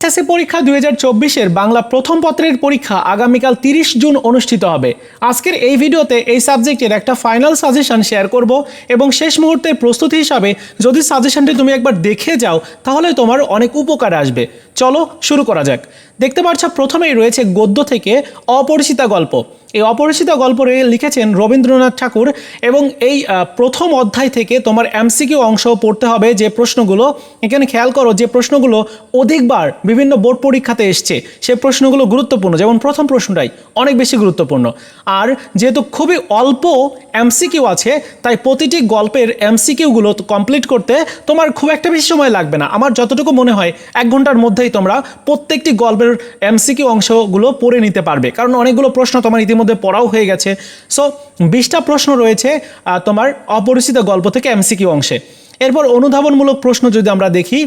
SSC পরীক্ষা দুই হাজার চব্বিশের বাংলা প্রথম পত্রের পরীক্ষা আগামীকাল তিরিশ জুন অনুষ্ঠিত হবে। আজকের এই ভিডিওতে এই সাবজেক্টের একটা ফাইনাল সাজেশন শেয়ার করব এবং শেষ মুহূর্তের প্রস্তুতি হিসাবে যদি সাজেশনটি তুমি একবার দেখে যাও, তাহলে তোমার অনেক উপকার আসবে। চলো শুরু করা যাক। দেখতে পাচ্ছ, প্রথমেই রয়েছে গদ্য থেকে অপরিচিতা গল্প। এই অপরিচিত গল্প লিখেছেন রবীন্দ্রনাথ ঠাকুর এবং এই প্রথম অধ্যায় থেকে তোমার এমসিকিউ অংশ পড়তে হবে যে প্রশ্নগুলো। এখানে খেয়াল করো যে প্রশ্নগুলো অধিকবার বিভিন্ন বোর্ড পরীক্ষাতে এসছে। সে প্রশ্নগুলো গুরুত্বপূর্ণ। যেমন প্রথম প্রশ্নটাই অনেক বেশি গুরুত্বপূর্ণ। আর যেহেতু খুবই অল্প এমসিকিউ আছে, তাই প্রতিটি গল্পের এমসিকিউগুলো কমপ্লিট করতে তোমার খুব একটা বেশি সময় লাগবে না। আমার যতটুকু মনে হয়, এক ঘণ্টার মধ্যেই তোমরা প্রত্যেকটি গল্পের এমসিকিউ অংশগুলো পড়ে নিতে পারবে। কারণ অনেকগুলো প্রশ্ন তোমার ইতিমধ্যে পড়াও হয়ে গেছে। সো বিশটা প্রশ্ন রয়েছে তোমার অপরিচিত গল্প থেকে এমসিকিউ অংশে। এরপর অনুধাবনমূলক প্রশ্ন যদি আমরা দেখি,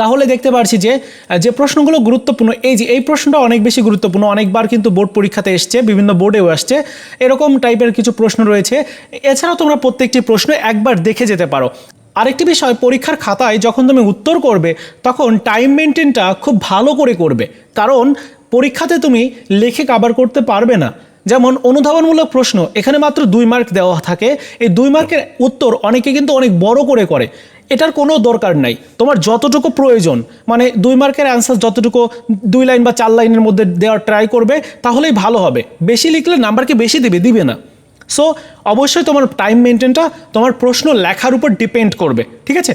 তাহলে দেখতে পারছি যে যে প্রশ্নগুলো গুরুত্বপূর্ণ, এই যে, এই প্রশ্নটা অনেক বেশি গুরুত্বপূর্ণ, অনেকবার কিন্তু বোর্ড পরীক্ষাতে এসছে, বিভিন্ন বোর্ডেও আসছে। এরকম টাইপের কিছু প্রশ্ন রয়েছে। এছাড়াও তোমরা প্রত্যেকটি প্রশ্ন একবার দেখে যেতে পারো। আরেকটি বিষয়, পরীক্ষার খাতায় যখন তুমি উত্তর করবে, তখন টাইম মেনটেনটা খুব ভালো করে করবে। কারণ পরীক্ষাতে তুমি লেখে কাবার করতে পারবে না। যেমন অনুধাবনমূলক প্রশ্ন, এখানে মাত্র দুই মার্ক দেওয়া থাকে। এই দুই মার্কের উত্তর অনেকে কিন্তু অনেক বড় করে করে। এটার কোনো দরকার নাই। তোমার যতটুকু প্রয়োজন মানে দুই মার্কের অ্যান্সার যতটুকু দুই লাইন বা চার লাইনের মধ্যে দেওয়ার ট্রাই করবে, তাহলেই ভালো হবে। বেশি লিখলে নাম্বারকে বেশি দিবে দিবে না। সো অবশ্যই তোমার টাইম মেনটেনটা তোমার প্রশ্ন লেখার উপর ডিপেন্ড করবে, ঠিক আছে?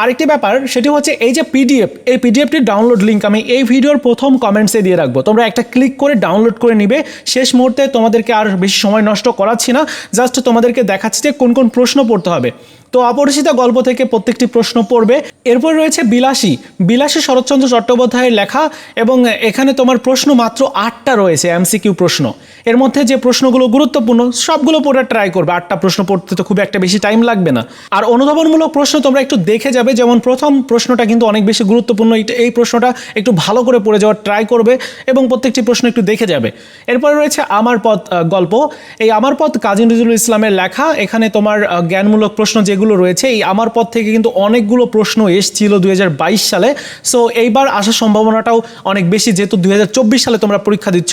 আরেকটি ব্যাপার, সেটি হচ্ছে এই যে পিডিএফ এই পিডিএফটির ডাউনলোড লিঙ্ক আমি এই ভিডিওর প্রথম কমেন্টসে দিয়ে রাখব। তোমরা একটা ক্লিক করে ডাউনলোড করে নিবে। শেষ মুহূর্তে তোমাদেরকে আর বেশি সময় নষ্ট করাচ্ছি না জাস্ট তোমাদেরকে দেখাচ্ছি যে কোন কোন প্রশ্ন পড়তে হবে। তো অপরিচিত গল্প থেকে প্রত্যেকটি প্রশ্ন পড়বে। এরপর রয়েছে বিলাসী। বিলাসী শরৎচন্দ্র চট্টোপাধ্যায়ের লেখা এবং এখানে তোমার প্রশ্ন মাত্র আটটা রয়েছে এমসিকিউ প্রশ্ন। এর মধ্যে যে প্রশ্নগুলো গুরুত্বপূর্ণ, সবগুলো পড়ার ট্রাই করবে, আটটা প্রশ্ন পড়তে তো খুব একটা বেশি টাইম লাগবে না। আর অনুধাবনমূলক প্রশ্ন তোমরা একটু দেখে যাবে, যেমন প্রথম প্রশ্নটা কিন্তু অনেক বেশি গুরুত্বপূর্ণ, এই প্রশ্নটা একটু ভালো করে পড়ে যাওয়ার ট্রাই করবে এবং প্রত্যেকটি প্রশ্ন একটু দেখে যাবে। এরপরে রয়েছে আমার পথ গল্প। এই আমার পথ কাজী নজরুল ইসলামের লেখা, এখানে তোমার জ্ঞানমূলক প্রশ্ন যেগুলো রয়েছে, এই আমার পথ থেকে কিন্তু অনেকগুলো প্রশ্ন এসছিল দুই হাজার বাইশ সালে। সো এইবার আসার সম্ভাবনাটাও অনেক বেশি, যেহেতু দুই হাজার চব্বিশ সালে তোমরা পরীক্ষা দিচ্ছ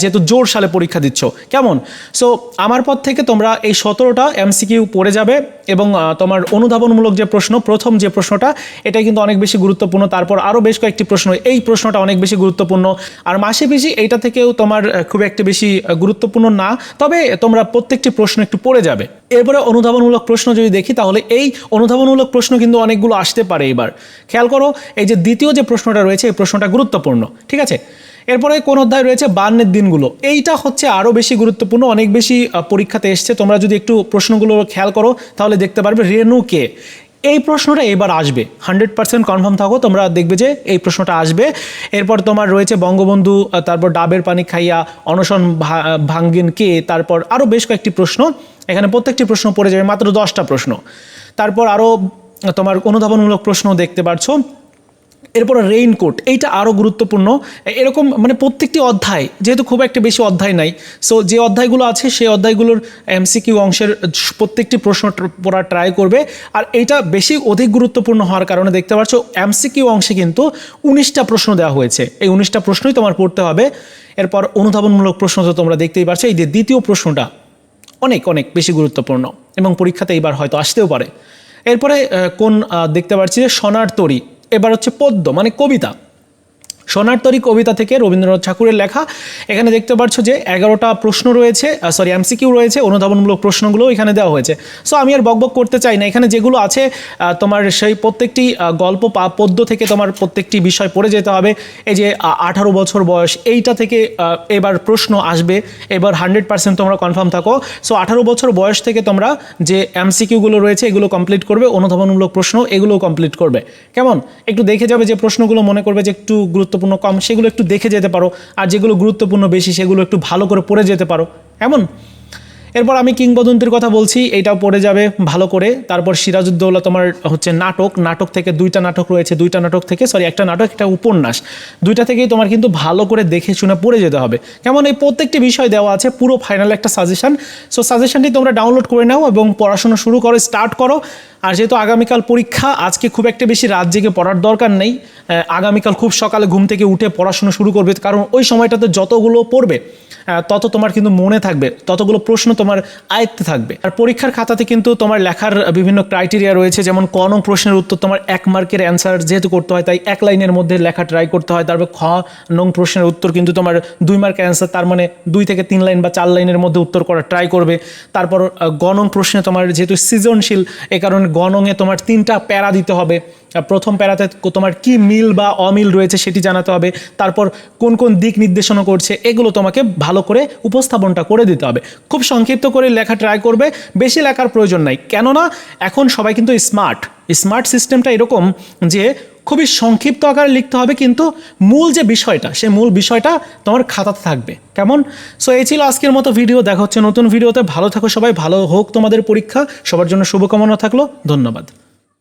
যেহেতু জোর সালে পরীক্ষা দিচ্ছ। কেমন? সো আমার পথ থেকে তোমরা এই সতেরোটা এমসিকিউ পড়ে যাবে এবং তোমার অনুধাবনমূলক যে প্রশ্ন, প্রথম যে প্রশ্নটা এটা কিন্তু অনেক বেশি গুরুত্বপূর্ণ। তারপর আরও বেশ কয়েকটি প্রশ্ন, এই প্রশ্নটা অনেক বেশি গুরুত্বপূর্ণ। আর মাসে বেশি এইটা থেকেও তোমার খুব একটা বেশি গুরুত্বপূর্ণ না। তবে তোমরা প্রত্যেকটি প্রশ্ন একটু পড়ে যাবে। এরপরে অনুধাবনমূলক প্রশ্ন যদি দেখি, তাহলে এই অনুধাবনমূলক প্রশ্ন কিন্তু অনেকগুলো আসতে পারে এবার। খেয়াল করো, এই যে দ্বিতীয় যে প্রশ্নটা রয়েছে, এই প্রশ্নটা গুরুত্বপূর্ণ, ঠিক আছে? এরপরে কোন অধ্যায় রয়েছে বান্নের দিনগুলো। এইটা হচ্ছে আরও বেশি গুরুত্বপূর্ণ, অনেক বেশি পরীক্ষাতে এসছে। তোমরা যদি একটু প্রশ্নগুলো খেয়াল করো, তাহলে দেখতে পারবে রেণু কে? এই প্রশ্নটা এবার আসবে। হান্ড্রেড পার্সেন্ট কনফার্ম থাকো, তোমরা দেখবে যে এই প্রশ্নটা আসবে। এরপর তোমার রয়েছে বঙ্গবন্ধু তারপর ডাবের পানি খাইয়া, অনশন ভাঙ্গিন কে? তারপর আরও বেশ কয়েকটি প্রশ্ন। এখানে প্রত্যেকটি প্রশ্ন পড়ে যাবে, মাত্র দশটা প্রশ্ন। তারপর আরও তোমার অনুধাবনমূলক প্রশ্ন দেখতে পারছ। এরপর রেইনকোট এইটা আরও গুরুত্বপূর্ণ। এরকম মানে প্রত্যেকটি অধ্যায়, যেহেতু খুব একটা বেশি অধ্যায় নাই সো যে অধ্যায়গুলো আছে, সেই অধ্যায়গুলোর এমসিকিউ অংশের প্রত্যেকটি প্রশ্ন পড়ার ট্রাই করবে। আর এইটা বেশি অধিক গুরুত্বপূর্ণ হওয়ার কারণে দেখতে পাচ্ছ এমসিকিউ অংশে কিন্তু উনিশটা প্রশ্ন দেওয়া হয়েছে। এই উনিশটা প্রশ্নই তোমার পড়তে হবে। এরপর অনুধাবনমূলক প্রশ্ন তো তোমরা দেখতেই পারছ, এই যে দ্বিতীয় প্রশ্নটা অনেক অনেক বেশি গুরুত্বপূর্ণ এবং পরীক্ষাতে এইবার হয়তো আসতেও পারে। এরপরে কোন দেখতে পাচ্ছি যে সোনার তরী এবার হচ্ছে পদ্য মানে কবিতা। সোনার কবিতা থেকে রবীন্দ্রনাথ ঠাকুরের লেখা। এখানে দেখতে পাচ্ছ যে এগারোটা প্রশ্ন রয়েছে সরি এমসিকিউ রয়েছে, অনুধাবনমূলক প্রশ্নগুলো এখানে দেওয়া হয়েছে। সো আমি আর বকবক করতে চাই না। এখানে যেগুলো আছে তোমার সেই প্রত্যেকটি গল্প পদ্য থেকে তোমার প্রত্যেকটি বিষয় পড়ে যেতে হবে। এই যে আঠারো বছর বয়স, এইটা থেকে এবার প্রশ্ন আসবে। এবার হান্ড্রেড পার্সেন্ট তোমরা কনফার্ম থাকো। সো আঠারো বছর বয়স থেকে তোমরা যে এমসিকিউগুলো রয়েছে, এগুলো কমপ্লিট করবে, অনুধাবনমূলক প্রশ্ন, এগুলোও কমপ্লিট করবে। কেমন? একটু দেখে যাবে যে প্রশ্নগুলো মনে করবে যে একটু গুরুত্বপূর্ণ কম, সেগুলো একটু দেখে যেতে পারো। আর যেগুলো গুরুত্বপূর্ণ বেশি, সেগুলো একটু ভালো করে পড়ে যেতে পারো। এমন? এরপর আমি কিংবদন্তির কথা বলছি, এটাও পড়ে যাবে, ভালো করে। তারপর সিরাজউদ্দৌলা তোমার হচ্ছে নাটক নাটক থেকে দুইটা নাটক রয়েছে, দুইটা নাটক থেকে সরি একটা নাটক, একটা উপন্যাস। দুইটা থেকেই তোমার কিন্তু ভালো করে দেখে শুনে পড়ে যেতে হবে। কেমন, এই প্রত্যেকটি বিষয় দেওয়া আছে, পুরো ফাইনাল একটা সাজেশন সো সাজেশনটি তোমরা ডাউনলোড করে নাও এবং পড়াশোনা শুরু করো স্টার্ট করো। আর যেহেতু আগামীকাল পরীক্ষা, আজকে খুব একটা বেশি রাত জেগে পড়ার দরকার নেই। আগামীকাল খুব সকালে ঘুম থেকে উঠে পড়াশোনা শুরু করবে, কারণ ওই সময়টাতে যতগুলো পড়বে তত তোমার কিন্তু মনে থাকবে, ততগুলো প্রশ্ন তোমার আয়ত্তে থাকবে। আর পরীক্ষার খাতাতে কিন্তু তোমার লেখার বিভিন্ন ক্রাইটেরিয়া রয়েছে যেমন ক নং প্রশ্নের উত্তর তোমার এক মার্কের অ্যান্সার যেহেতু করতে হয় তাই এক লাইনের মধ্যে লেখা ট্রাই করতে হয়। তারপর খ নং প্রশ্নের উত্তর কিন্তু তোমার দুই মার্কের অ্যান্সার তার মানে দুই থেকে তিন লাইন বা চার লাইনের মধ্যে উত্তর করার ট্রাই করবে। তারপর আহ, গ নং প্রশ্নে তোমার যেহেতু সৃজনশীল এ কারণে গ নংয়ে তোমার তিনটা প্যারা দিতে হবে। প্রথম প্যারাতে তোমার কি মিল বা অমিল রয়েছে সেটি জানাতে হবে। তারপর কোন কোন দিক নির্দেশনা করছে, এগুলো তোমাকে ভালো করে উপস্থাপনটা করে দিতে হবে। খুব সংক্ষিপ্ত করে লেখা ট্রাই করবে, বেশি লেখার প্রয়োজন নাই। কেননা, এখন সবাই কিন্তু স্মার্ট স্মার্ট সিস্টেমটা এরকম যে খুবই সংক্ষিপ্ত আকারে লিখতে হবে, কিন্তু মূল যে বিষয়টা, সে মূল বিষয়টা তোমার খাতাতে থাকবে। কেমন? সো এই ছিল আজকের মতো ভিডিও দেখা হচ্ছে নতুন ভিডিওতে ভালো থাকো সবাই, ভালো হোক তোমাদের পরীক্ষা। সবার জন্য শুভকামনা থাকল। ধন্যবাদ।